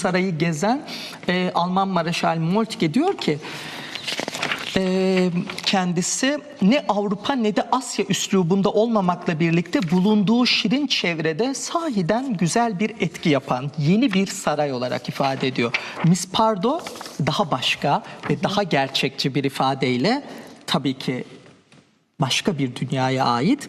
sarayı gezen e, Alman Mareşal Moltke diyor ki e, kendisi ne Avrupa ne de Asya üslubunda olmamakla birlikte bulunduğu şirin çevrede sahiden güzel bir etki yapan yeni bir saray olarak ifade ediyor. Miss Pardo daha başka ve daha gerçekçi bir ifadeyle tabii ki başka bir dünyaya ait.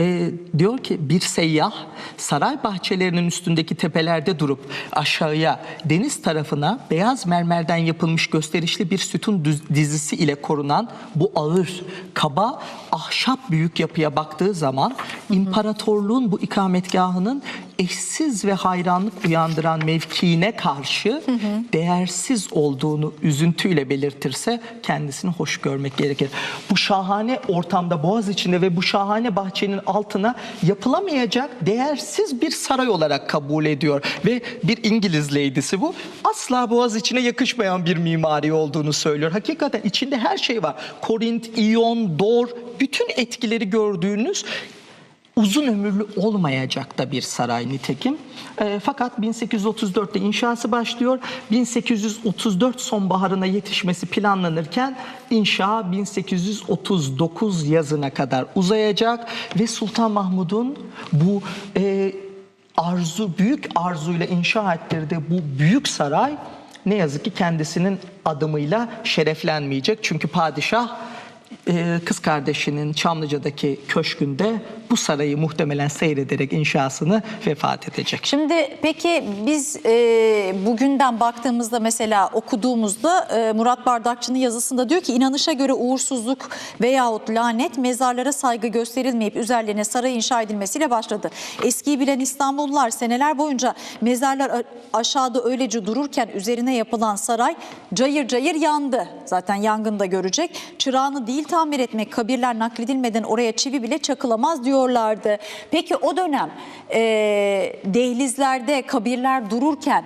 Ee, diyor ki bir seyyah saray bahçelerinin üstündeki tepelerde durup aşağıya deniz tarafına beyaz mermerden yapılmış gösterişli bir sütun dizisi ile korunan bu ağır, kaba, ahşap büyük yapıya baktığı zaman imparatorluğun bu ikametgahının eşsiz ve hayranlık uyandıran mevkiine karşı değersiz olduğunu üzüntüyle belirtirse kendisini hoş görmek gerekir. Bu şahane ortamda Boğaz içinde ve bu şahane bahçenin altına yapılamayacak değersiz bir saray olarak kabul ediyor ve bir İngiliz lady'si bu asla Boğaz içine yakışmayan bir mimari olduğunu söylüyor. Hakikaten içinde her şey var. Korint, İyon, Dor bütün etkileri gördüğünüz uzun ömürlü olmayacak da bir saray nitekim. E, fakat 1834'te inşası başlıyor. 1834 sonbaharına yetişmesi planlanırken inşa 1839 yazına kadar uzayacak ve Sultan Mahmud'un bu e, arzu büyük arzuyla inşa ettirdiği bu büyük saray ne yazık ki kendisinin adımıyla şereflenmeyecek. Çünkü padişah e, kız kardeşinin Çamlıca'daki köşkünde bu sarayı muhtemelen seyrederek inşasını vefat edecek. Şimdi peki biz e, bugünden baktığımızda mesela okuduğumuzda e, Murat Bardakçı'nın yazısında diyor ki inanışa göre uğursuzluk veyahut lanet mezarlara saygı gösterilmeyip üzerlerine saray inşa edilmesiyle başladı. Eskiyi bilen İstanbullular seneler boyunca mezarlar aşağıda öylece dururken üzerine yapılan saray cayır cayır yandı. Zaten yangını da görecek. Çırağını değil tamir etmek, kabirler nakledilmeden oraya çivi bile çakılamaz diyorlardı. Peki o dönem e, dehlizlerde kabirler dururken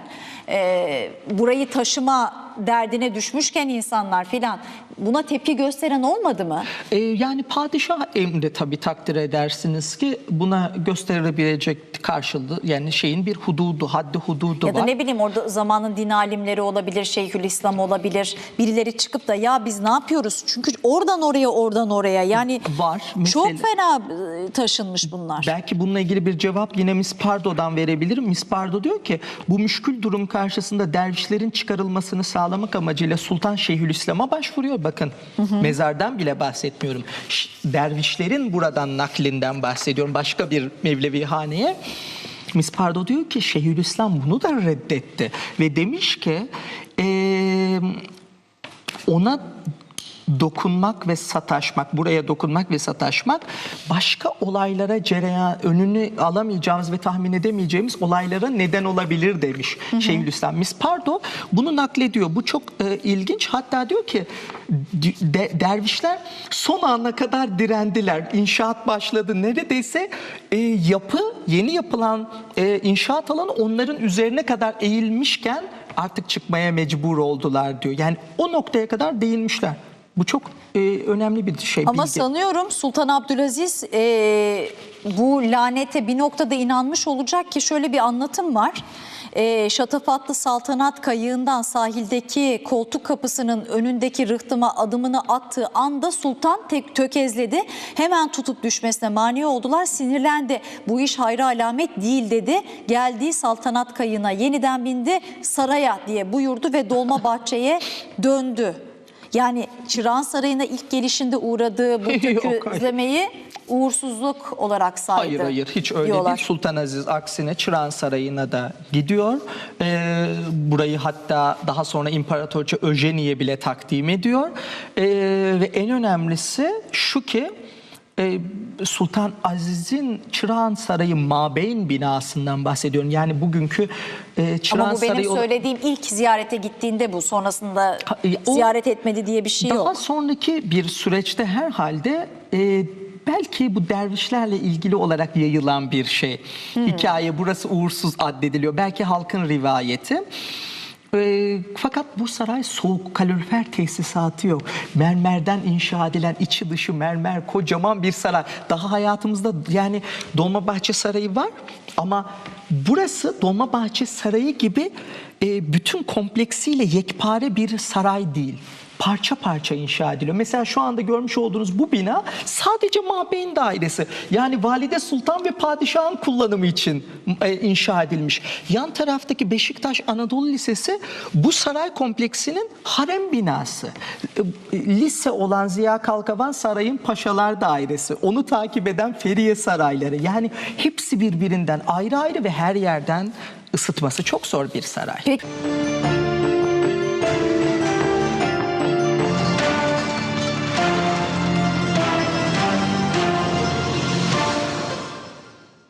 e, burayı taşıma derdine düşmüşken insanlar filan buna tepki gösteren olmadı mı? E, yani padişah emri tabii takdir edersiniz ki buna gösterilebilecek karşılığı yani şeyin bir hududu, haddi hududu Ya da var. ne bileyim orada zamanın din alimleri olabilir, Şeyhülislam olabilir. Birileri çıkıp da ya biz ne yapıyoruz? Çünkü oradan oraya oradan oraya yani Var. çok Mesela- fena e, taşınmış bunlar. Belki bununla ilgili bir cevap yine Miss Pardo'dan verebilirim. Miss Pardo diyor ki bu müşkül durum karşısında dervişlerin çıkarılmasını sağlamak amacıyla Sultan Şeyhülislam'a başvuruyor. Bakın mezardan bile bahsetmiyorum. Dervişlerin buradan naklinden bahsediyorum. Başka bir Mevlevi haneye. Miss Pardo diyor ki Şeyhülislam bunu da reddetti. Ve demiş ki eee ona dokunmak ve sataşmak, buraya dokunmak ve sataşmak başka olaylara cereyan önünü alamayacağımız ve tahmin edemeyeceğimiz olaylara neden olabilir demiş Şeyhülislam. Miss Pardo bunu naklediyor. Bu çok e, ilginç. Hatta diyor ki de- dervişler son ana kadar direndiler. İnşaat başladı. Neredeyse e, yapı, yeni yapılan e, inşaat alanı onların üzerine kadar eğilmişken artık çıkmaya mecbur oldular diyor. Yani o noktaya kadar değinmişler. Bu çok e, önemli bir şey. Ama bilgi. sanıyorum Sultan Abdülaziz e, bu lanete bir noktada inanmış olacak ki şöyle bir anlatım var. E, şatafatlı saltanat kayığından sahildeki koltuk kapısının önündeki rıhtıma adımını attığı anda sultan tek tökezledi. Hemen tutup düşmesine mani oldular. Sinirlendi. Bu iş hayra alamet değil dedi. Geldiği saltanat kayığına yeniden bindi. Saraya diye buyurdu ve dolma bahçeye döndü. Yani Çırağan Sarayı'na ilk gelişinde uğradığı bu tökezlemeyi uğursuzluk olarak saydı. Hayır hayır hiç öyle diyorlar. değil. Sultan Aziz aksine Çırağan Sarayı'na da gidiyor. Ee, burayı hatta daha sonra İmparatorça Öjeni'ye bile takdim ediyor. Ee, ve en önemlisi şu ki e, Sultan Aziz'in Çırağan Sarayı Mabeyn binasından bahsediyorum. Yani bugünkü e, Çırağan Ama bu benim Sarayı... söylediğim ilk ziyarete gittiğinde bu. Sonrasında Ha, e, o- ziyaret etmedi diye bir şey Daha yok. sonraki bir süreçte herhalde e, belki bu dervişlerle ilgili olarak yayılan bir şey. Hikaye burası uğursuz addediliyor. Belki halkın rivayeti. E, fakat bu saray soğuk kalorifer tesisatı yok. Mermerden inşa edilen içi dışı mermer kocaman bir saray. Daha hayatımızda yani Dolmabahçe Sarayı var ama burası Dolmabahçe Sarayı gibi e, bütün kompleksiyle yekpare bir saray değil. Parça parça inşa ediliyor. Mesela şu anda görmüş olduğunuz bu bina sadece Mabeyn Dairesi. Yani Valide Sultan ve Padişah'ın kullanımı için e, inşa edilmiş. Yan taraftaki Beşiktaş Anadolu Lisesi bu saray kompleksinin harem binası. E, Lise olan Ziya Kalkavan Sarayın Paşalar Dairesi. Onu takip eden Feriye Sarayları. Yani hepsi birbirinden ayrı ayrı ve her yerden ısıtması çok zor bir saray. Peki.